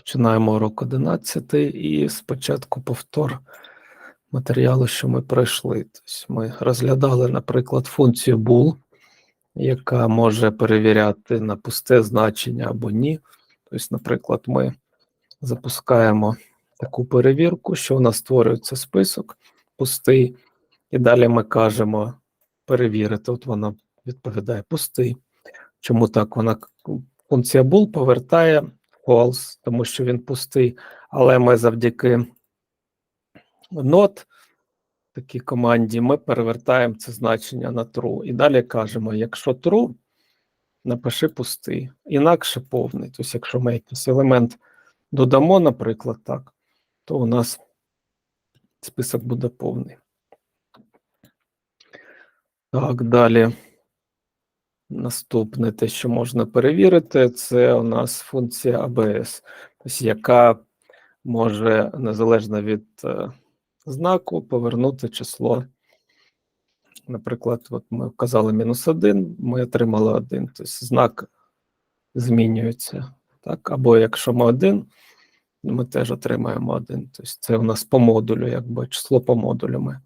Починаємо урок 11 і спочатку повтор матеріалу, що ми пройшли. Тобто ми розглядали, наприклад, функцію bool, яка може перевіряти на пусте значення або ні. Тобто, наприклад, ми запускаємо таку перевірку, що у нас створюється список пустий, і далі ми кажемо перевірити. От вона відповідає пустий. Чому так? Вона функція bool повертає false, тому що він пустий, але ми завдяки not такій команді ми перевертаємо це значення на true. І далі кажемо: якщо true, напиши пустий, інакше повний. Тобто, якщо ми якийсь елемент додамо, наприклад, так, то у нас список буде повний. Так, далі. Наступне, те, що можна перевірити, це у нас функція ABS, яка може незалежно від е, знаку повернути число. Наприклад, от ми вказали мінус 1, ми отримали 1, тобто знак змінюється. Так? Або якщо ми 1, ми теж отримаємо 1. Тобто це у нас по модулю, якби число по модулю ми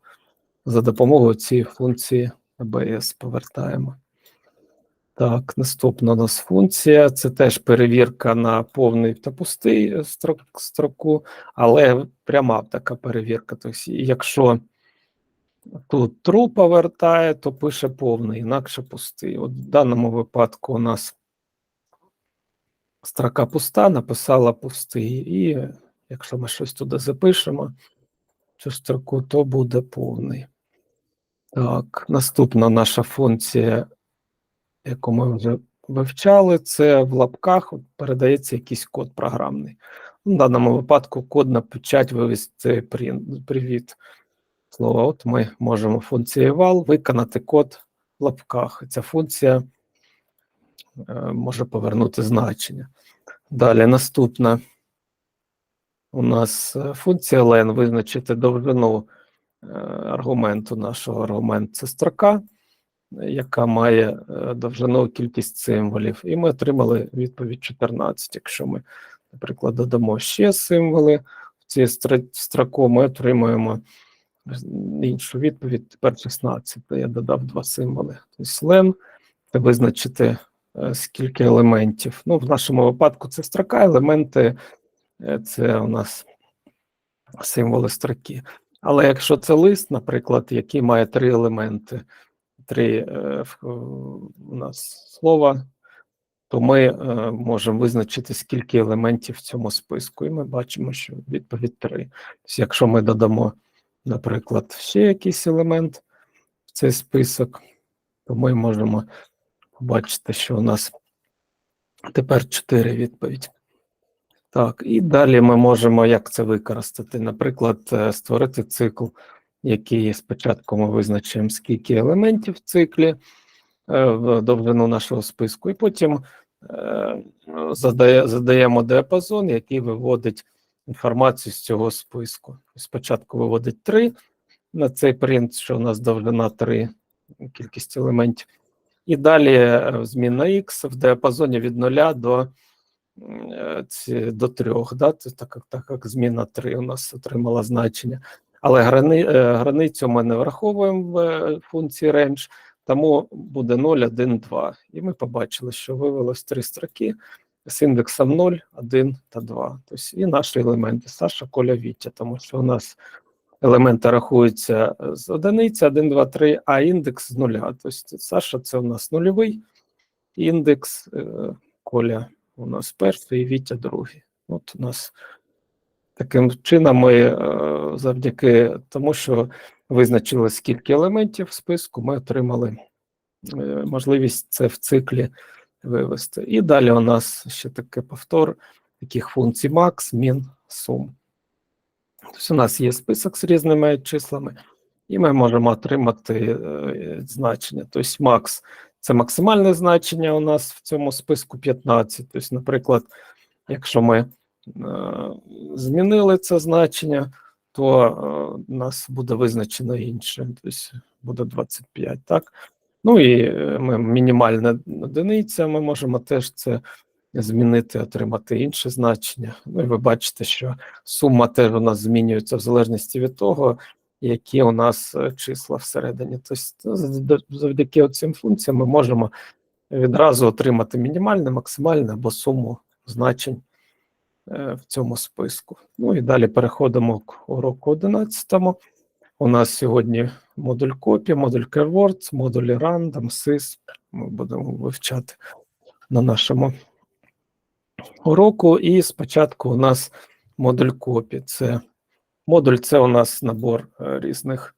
за допомогою цієї функції ABS повертаємо. Так, наступна у нас функція. Це теж перевірка на повний та пустий строк, строку, але пряма така перевірка. Тобто, якщо тут true повертає, то пише повний, інакше пустий. От в даному випадку у нас строка пуста, написала пустий, і якщо ми щось туди запишемо, цю строку, то буде повний. Так, наступна наша функція яку ми вже вивчали, це в лапках передається якийсь код програмний. В даному випадку код на печать вивести привіт. Слово, от ми можемо функцією val виконати код в лапках. Ця функція е, може повернути значення. Далі наступна у нас е, функція len визначити довжину е, аргументу нашого аргумент це строка яка має е, довжину кількість символів, і ми отримали відповідь 14. Якщо ми, наприклад, додамо ще символи в цій строку, ми отримуємо іншу відповідь. Тепер 16. Я додав два символи. Тобто len це визначити е, скільки елементів. Ну, в нашому випадку це строка, елементи е, це у нас символи строки. Але якщо це лист, наприклад, який має три елементи, три е, у нас слова, то ми е, можемо визначити, скільки елементів в цьому списку, і ми бачимо, що відповідь 3. Тобто, якщо ми додамо, наприклад, ще якийсь елемент в цей список, то ми можемо побачити, що у нас тепер 4 відповіді. Так, і далі ми можемо як це використати? Наприклад, е, створити цикл який спочатку ми визначимо, скільки елементів в циклі е, в довжину нашого списку, і потім е, задає, задаємо діапазон, який виводить інформацію з цього списку. Спочатку виводить 3 на цей принт, що у нас довжина 3, кількість елементів. І далі е, зміна X в діапазоні від 0 до до 3, да? так, так як зміна 3 у нас отримала значення. Але грани, е, границю ми не враховуємо в е, функції range, тому буде 0, 1, 2. І ми побачили, що вивелось три строки з індексом 0, 1 та 2. Тобто і наші елементи Саша, Коля, Вітя, тому що у нас елементи рахуються з одиниці, 1, 2, 3, а індекс з нуля. Тобто Саша це у нас нульовий індекс, е, Коля у нас перший, Вітя другий. От у нас Таким чином, ми е, завдяки тому, що визначили скільки елементів в списку, ми отримали е, можливість це в циклі вивести. І далі у нас ще таке повтор таких функцій max, min, sum. Тобто у нас є список з різними числами, і ми можемо отримати е, значення. Тобто max – це максимальне значення у нас в цьому списку 15. Тобто, наприклад, якщо ми змінили це значення, то е, у нас буде визначено інше, тобто буде 25, так? Ну і е, ми мінімальна одиниця, ми можемо теж це змінити, отримати інше значення. Ну і ви бачите, що сума теж у нас змінюється в залежності від того, які у нас е, числа всередині. Тобто завдяки цим функціям ми можемо відразу отримати мінімальне, максимальне або суму значень е, в цьому списку. Ну і далі переходимо к уроку 11. У нас сьогодні модуль копі, модуль KeyWords, модулі Random, SYS. Ми будемо вивчати на нашому уроку. І спочатку у нас модуль копі. Це модуль це у нас набор е, різних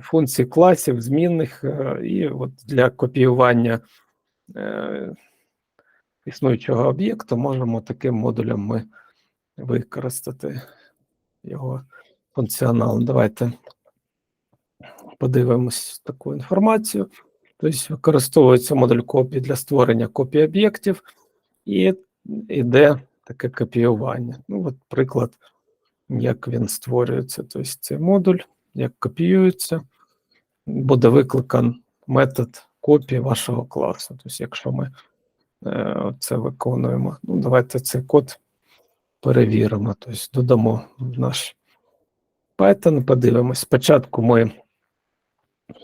функцій, класів, змінних, е, і от для копіювання е, існуючого об'єкту можемо таким модулем ми використати його функціонал. Давайте подивимось таку інформацію. Тобто використовується модуль копії для створення копій об'єктів, і йде таке копіювання. Ну, от приклад, як він створюється. Тобто цей модуль, як копіюється, буде викликан метод копії вашого класу. Тобто, якщо ми це виконуємо, ну, давайте цей код перевіримо. Тобто додамо в наш Python, подивимось. Спочатку ми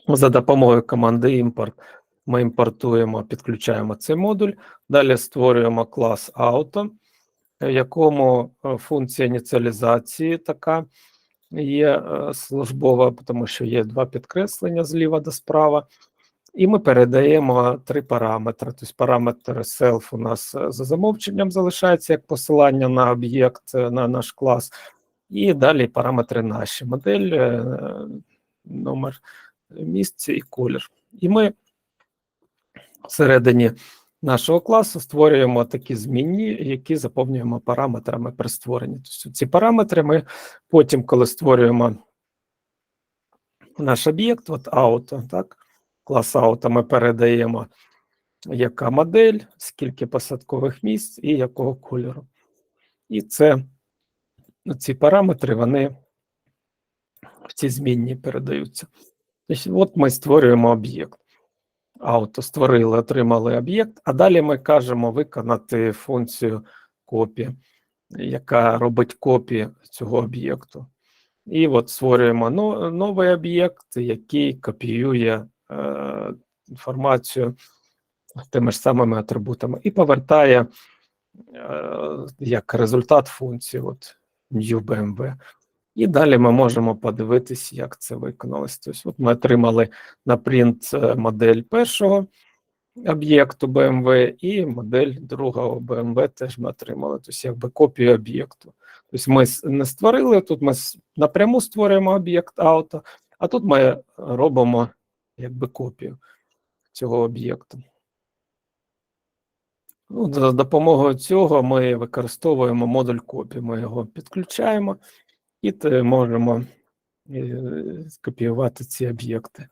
за допомогою команди імпорт ми імпортуємо, підключаємо цей модуль, далі створюємо клас auto, в якому е, функція ініціалізації така є е, службова, тому що є два підкреслення зліва до справа. І ми передаємо три параметри. Тобто параметр self у нас е, за замовченням залишається як посилання на об'єкт, е, на наш клас. І далі параметри наші: модель, е, номер місця і колір. І ми всередині нашого класу створюємо такі змінні, які заповнюємо параметрами при створенні. Тобто ці параметри ми потім, коли створюємо наш об'єкт, от ауто, так, клас ауто, ми передаємо, яка модель, скільки посадкових місць і якого кольору. І це ці параметри, вони в ці змінні передаються. Тобто, от ми створюємо об'єкт. Ауто створили, отримали об'єкт, а далі ми кажемо виконати функцію копі, яка робить копії цього об'єкту. І от створюємо новий об'єкт, який копіює інформацію тими ж самими атрибутами і повертає е, як результат функції от new. І далі ми можемо подивитись, як це виконалось. Тобто, от ми отримали на принт е, модель першого об'єкту BMW і модель другого BMW теж ми отримали, тобто якби копію об'єкту. Тобто ми не створили, тут ми напряму створюємо об'єкт ауто, а тут ми робимо якби копію цього об'єкту. Ну, за допомогою цього ми використовуємо модуль копії. Ми його підключаємо і можемо е, скопіювати ці об'єкти.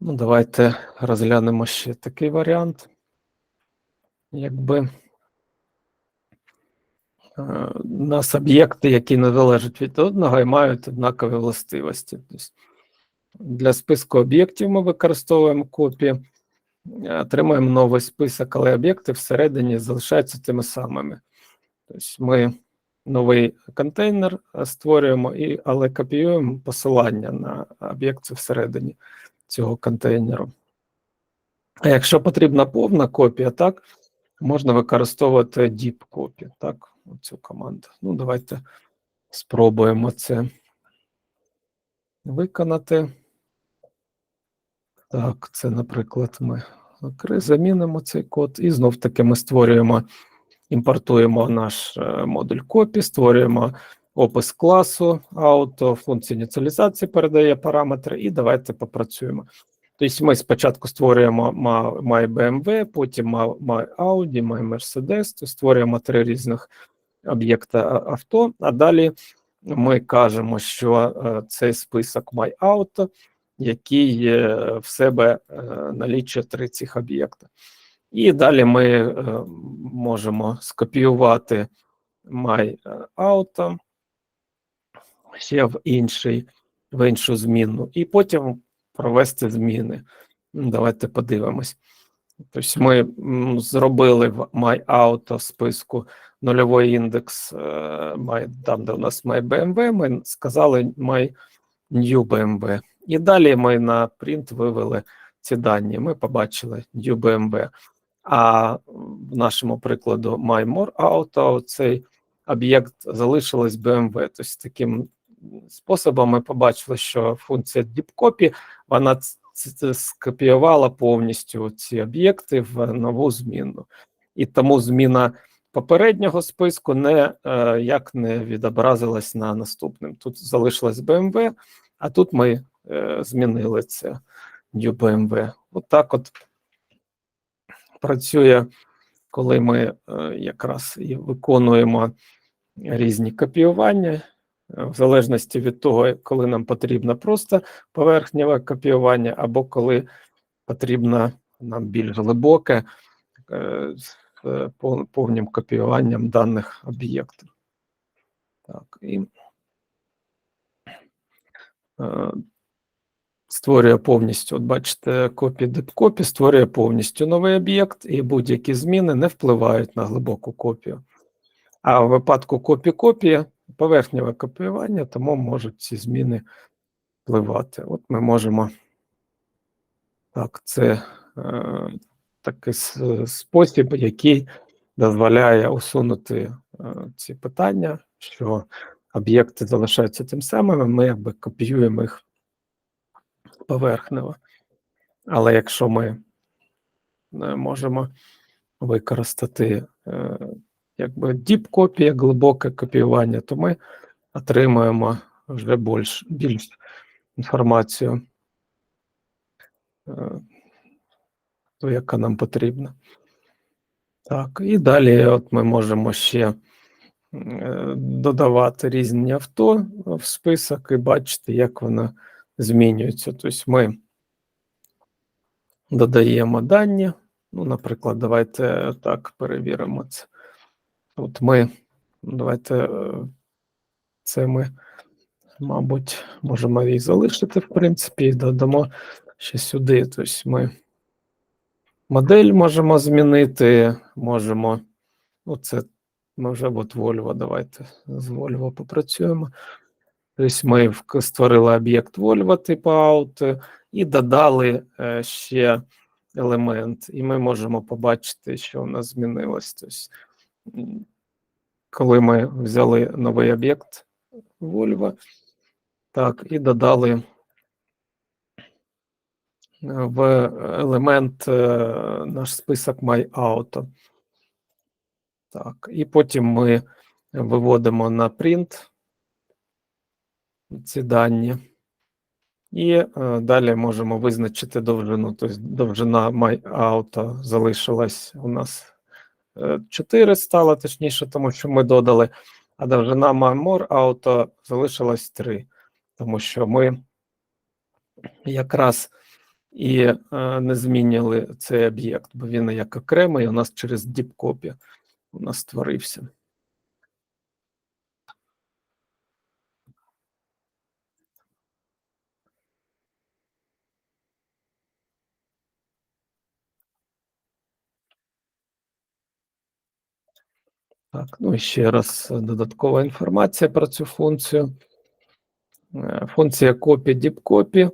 Ну, давайте розглянемо ще такий варіант. Якби е, у нас об'єкти, які не залежать від одного і мають однакові властивості. Тобто для списку об'єктів ми використовуємо копії, е, отримуємо новий список, але об'єкти всередині залишаються тими самими. Тобто ми новий контейнер е, створюємо, і, але копіюємо посилання на об'єкт всередині цього контейнеру. А якщо потрібна повна копія, так, можна використовувати deep copy, так, цю команду. Ну, давайте спробуємо це виконати. Так, це, наприклад, ми замінимо цей код, і знов таки ми створюємо, імпортуємо наш е, модуль копі, створюємо опис класу, ауто, функція ініціалізації передає параметри, і давайте попрацюємо. Тобто ми спочатку створюємо MyBMW, потім Ma- MyAudi, MyMercedes, створюємо три різних об'єкта авто, а далі ми кажемо, що е, цей список MyAuto, який е, в себе е, налічує три цих об'єкта. І далі ми е, можемо скопіювати MyAuto ще в інший, в іншу зміну, і потім провести зміни. Давайте подивимось. Тобто ми зробили в MyAuto списку нульовий індекс, е, там, де у нас MyBMW, ми сказали My New BMW. І далі ми на print вивели ці дані. Ми побачили BMW. А в нашому прикладу My More Auto цей об'єкт залишилось BMW. Тобто таким способом ми побачили, що функція DeepCopy, вона скопіювала повністю ці об'єкти в нову зміну. І тому зміна попереднього списку не е, як не відобразилась на наступним. Тут залишилось BMW, а тут ми змінили це New BMW. От от працює, коли ми е, якраз і виконуємо різні копіювання, е, в залежності від того, коли нам потрібно просто поверхневе копіювання, або коли потрібно нам більш глибоке е, з е, повним копіюванням даних об'єктів. Так, і е, створює повністю, от бачите, копі депкопі створює повністю новий об'єкт, і будь-які зміни не впливають на глибоку копію. А в випадку копі-копії поверхневе копіювання, тому можуть ці зміни впливати. От ми можемо так, це е, такий спосіб, який дозволяє усунути е, ці питання, що об'єкти залишаються тим самим, ми якби копіюємо їх поверхнево. Але якщо ми е, можемо використати е, якби deep копія, глибоке копіювання, то ми отримуємо вже більш, більш інформацію, е, ту, яка нам потрібна. Так, і далі от ми можемо ще додавати різні авто в список і бачити, як воно змінюється. Тобто ми додаємо дані. Ну, наприклад, давайте так перевіримо це. От ми, давайте е, це ми, мабуть, можемо її залишити, в принципі, і додамо ще сюди. Тобто ми модель можемо змінити, можемо, ну, це ми вже от Volvo, давайте з Volvo попрацюємо. Тобто ми створили об'єкт Volvo типу out і додали е, ще елемент, і ми можемо побачити, що у нас змінилось. Тобто, коли ми взяли новий об'єкт Volvo, так, і додали е, в елемент е, наш список MyAuto. Так, і потім ми виводимо на print ці дані. І е, далі можемо визначити довжину. Тобто довжина MyAuto залишилась у нас е, 4 стала, точніше, тому що ми додали, а довжина MyMoreAuto залишилась 3, тому що ми якраз і е, не змінили цей об'єкт, бо він як окремий у нас через DeepCopy у нас створився. Так, ну і ще раз е, додаткова інформація про цю функцію. Е, Функція copy deep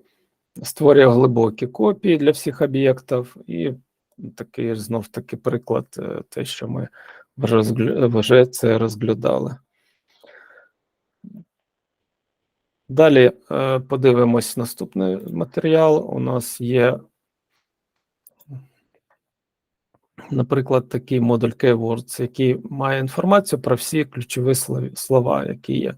створює глибокі копії для всіх об'єктів, і такий знов таки приклад, е, те, що ми вже, це розглядали. Далі подивимось наступний матеріал. У нас є, наприклад, такий модуль Keywords, який має інформацію про всі ключові слова, які є.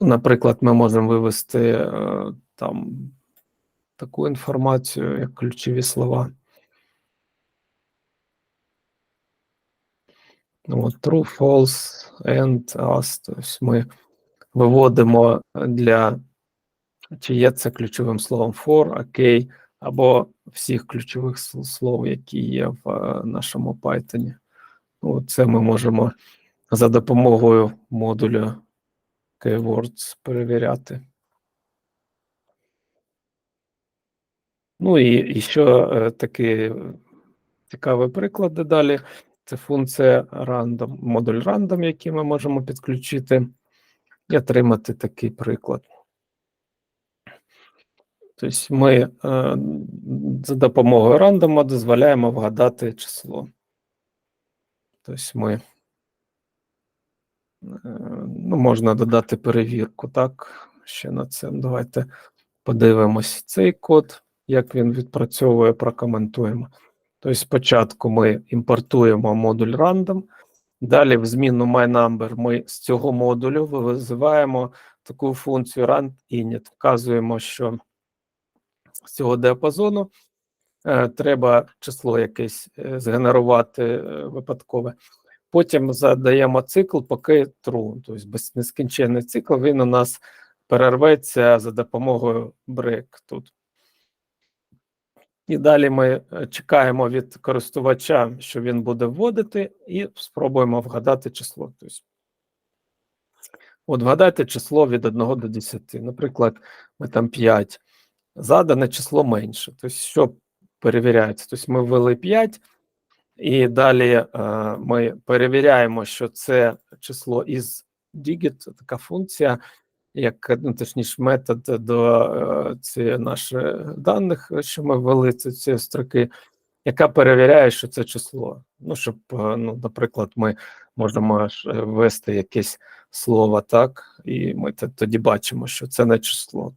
Наприклад, ми можемо вивести е, там таку інформацію, як ключові слова. True, false, and, us. Тобто ми виводимо для чи є це ключовим словом for, OK, або всіх ключових слов, які є в е, нашому Python. Ну, це ми можемо за допомогою модуля Keywords перевіряти. Ну і, і ще е, такий цікавий приклад далі. Це функція random, модуль random, який ми можемо підключити і отримати такий приклад. Тобто ми е, за допомогою рандома дозволяємо вгадати число. Тобто ми е, ну, можна додати перевірку, так? Ще на це. Давайте подивимось цей код, як він відпрацьовує, прокоментуємо. Тобто, спочатку ми імпортуємо модуль random, далі в зміну myNumber ми з цього модулю визиваємо таку функцію randInit, вказуємо, що з цього діапазону е, треба число якесь е, згенерувати е, випадкове. Потім задаємо цикл, поки true, тобто нескінченний цикл, він у нас перерветься за допомогою break тут. І далі ми чекаємо від користувача, що він буде вводити, і спробуємо вгадати число. Тобто, от вгадайте число від 1 до 10. Наприклад, ми там 5. Задане число менше. Тобто, що перевіряється? Тобто, ми ввели 5, і далі е, ми перевіряємо, що це число із digit, така функція, як ну, точніше, метод до е, цієї наших даних, що ми ввели ці, ці строки, яка перевіряє, що це число. Ну, щоб, е, ну, наприклад, ми можемо ввести якесь слово, так, і ми тоді бачимо, що це не число.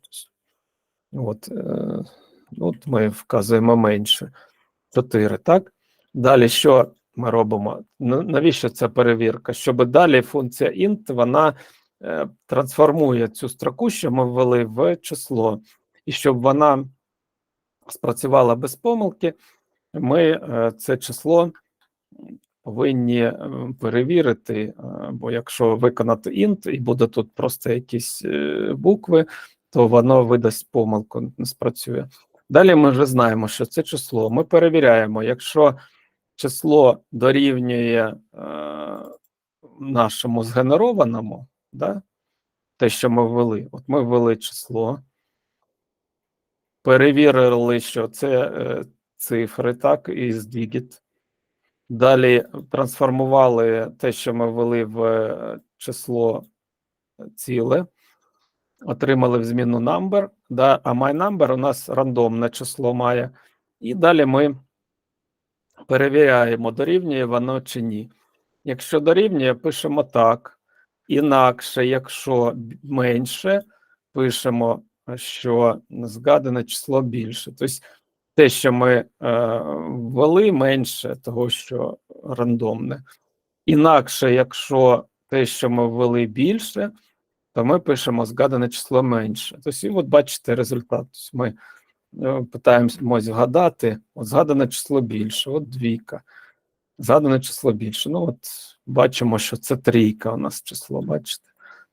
От, е, от ми вказуємо менше 4, так? Далі що ми робимо? Навіщо ця перевірка? Щоб далі функція int, вона е, трансформує цю строку, що ми ввели в число, і щоб вона спрацювала без помилки, ми е, це число повинні перевірити, бо якщо виконати int і буде тут просто якісь букви, то воно видасть помилку, не спрацює. Далі ми вже знаємо, що це число. Ми перевіряємо, якщо число дорівнює е, нашому згенерованому, да, те, що ми ввели. От ми ввели число, перевірили, що це е, цифри, так, із digit. Далі трансформували те, що ми ввели в е, число ціле, отримали в зміну number, да, а myNumber у нас рандомне число має. І далі ми перевіряємо, дорівнює воно чи ні. Якщо дорівнює, пишемо так. Інакше, якщо менше, пишемо, що згадане число більше. Тобто те, що ми е, ввели, менше того, що рандомне. Інакше, якщо те, що ми ввели більше, то ми пишемо згадане число менше. Тобто, і от бачите результат. Тобто ми е, питаємось згадати, от згадане число більше, от двійка. Згадане число більше. Ну, от бачимо, що це трійка у нас число, бачите?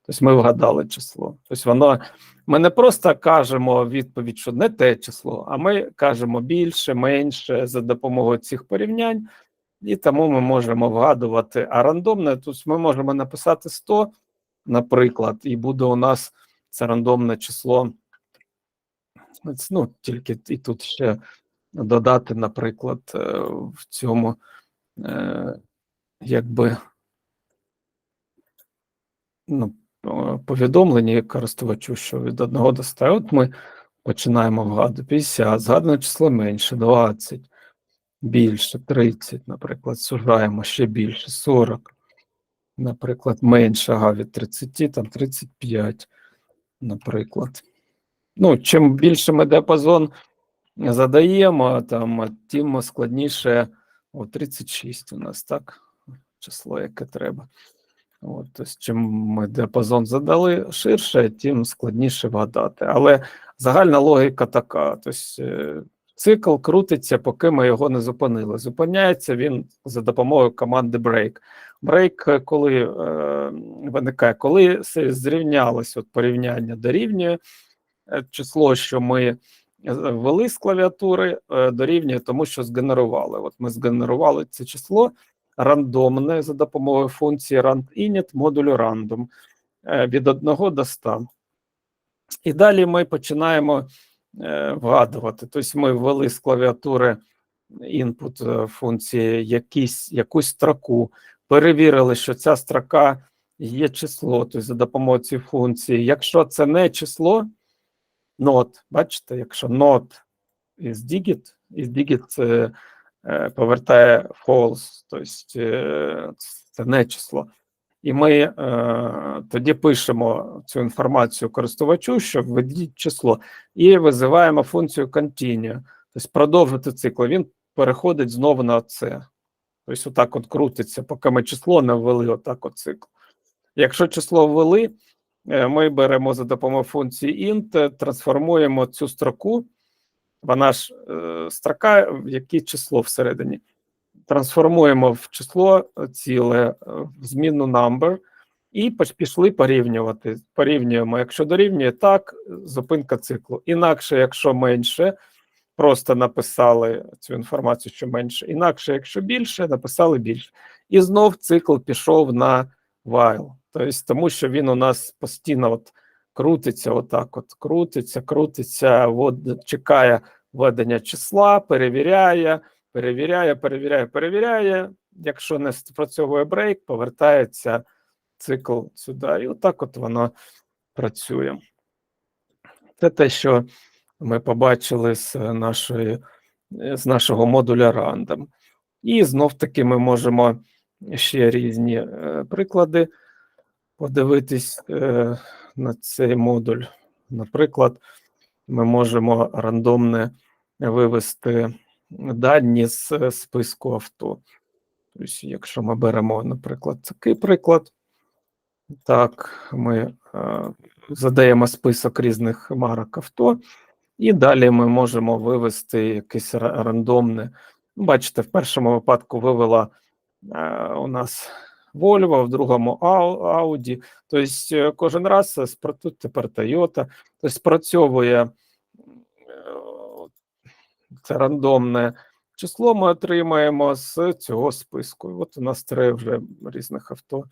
Тобто ми вгадали число. Тобто воно, ми не просто кажемо відповідь, що не те число, а ми кажемо більше, менше за допомогою цих порівнянь, і тому ми можемо вгадувати. А рандомне, тобто ми можемо написати 100, наприклад, і буде у нас це рандомне число. Ну, тільки і тут ще додати, наприклад, е, в цьому е, якби ну, повідомленні користувачу, що від 1 до 100, от ми починаємо вгадувати 50, згадане число менше, 20, більше, 30, наприклад, сужаємо ще більше, 40, наприклад, менше, від 30, там 35, наприклад. Ну, чим більше ми діапазон задаємо, там, тим складніше, о, 36 у нас, так, число, яке треба. От, тобто, чим ми діапазон задали ширше, тим складніше вгадати. Але загальна логіка така: тобто, е, цикл крутиться, поки ми його не зупинили. Зупиняється він за допомогою команди break. Break, е, коли е, виникає, коли зрівнялось от порівняння дорівнює е, число, що ми е, ввели з клавіатури, дорівнює тому, що згенерували. От ми згенерували це число рандомне за допомогою функції randinit модулю random від 1 до 100. І далі ми починаємо вгадувати. Тобто ми ввели з клавіатури е, функції якісь, якусь строку, перевірили, що ця строка є число, тобто за допомогою цієї функції. Якщо це не число, not, бачите, якщо not is digit, is digit е, е, повертає false, тобто е, це не число. І ми е, тоді пишемо цю інформацію користувачу, що введіть число, і визиваємо функцію continue, тобто продовжити цикл. Він переходить знову на це. Тобто, отак от крутиться, поки ми число не ввели, отак от цикл. Якщо число ввели, е, ми беремо за допомогою функції int, трансформуємо цю строку, вона ж е, строка, в якій число всередині. Трансформуємо в число ціле, е, в змінну number, і пішли порівнювати. Порівнюємо, якщо дорівнює так, зупинка циклу. Інакше, якщо менше, просто написали цю інформацію, що менше. Інакше, якщо більше, написали більше. І знов цикл пішов на while. Тобто, тому що він у нас постійно от крутиться, отак, от крутиться, крутиться, от чекає введення числа, перевіряє, перевіряє, перевіряє, перевіряє. Якщо не спрацьовує брейк, повертається цикл сюди. І отак от воно працює. Це те, що ми побачили з нашої, з нашого модуля Random. І знов таки ми можемо ще різні е, приклади подивитись е, на цей модуль. Наприклад, ми можемо рандомне вивести дані з е, списку авто. Тобто, якщо ми беремо, наприклад, такий приклад, так, ми задаємо список різних марок авто, і далі ми можемо вивести якесь рандомне. Ну, Бачите, в першому випадку вивела е, у нас Volvo, в другому Audi. Тобто е, кожен раз е, тут тепер Toyota. Тобто спрацьовує е, це рандомне число ми отримаємо з цього списку. І От у нас три вже різних авто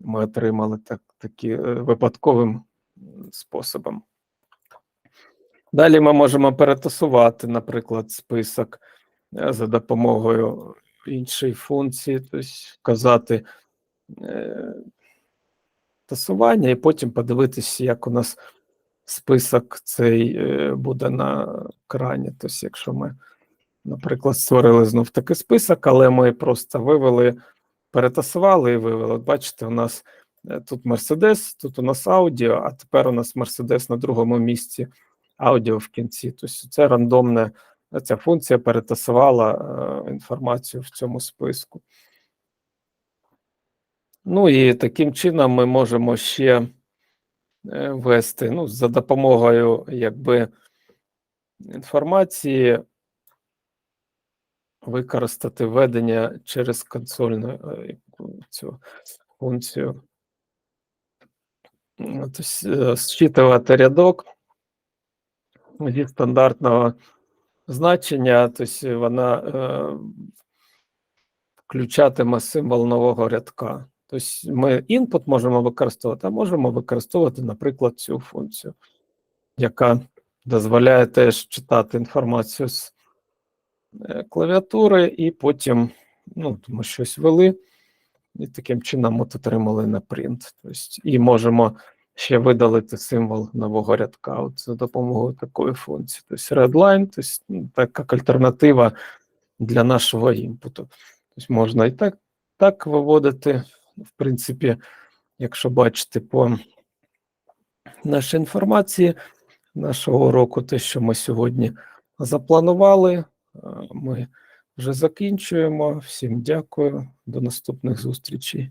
ми отримали так, такі випадковим способом. Далі ми можемо перетасувати, наприклад, список е, за допомогою іншої функції, тобто вказати е, тасування, і потім подивитися, як у нас список цей е, буде на екрані. Тобто, якщо ми, наприклад, створили знов такий список, але ми просто вивели, перетасували і вивели. От бачите, у нас тут Mercedes, тут у нас аудіо, а тепер у нас Mercedes на другому місці, аудіо в кінці. Тобто це рандомне, ця функція перетасувала е, інформацію в цьому списку. Ну і таким чином ми можемо ще е, ввести ну, за допомогою якби інформації використати введення через консольну е, цю функцію. Тобто, зчитувати рядок зі стандартного значення, тобто вона е, включатиме символ нового рядка. Тобто ми input можемо використовувати, а можемо використовувати, наприклад, цю функцію, яка дозволяє теж читати інформацію з е, клавіатури, і потім ну, ми щось ввели, і таким чином от отримали на принт. Тобто, і можемо ще видалити символ нового рядка от за допомогою такої функції. Тобто redline, тобто, ну, так як альтернатива для нашого імпуту. Тобто можна і так, так виводити. В принципі, якщо бачите по нашій інформації нашого уроку, те, що ми сьогодні запланували, е, ми вже закінчуємо. Всім дякую, до наступних зустрічей.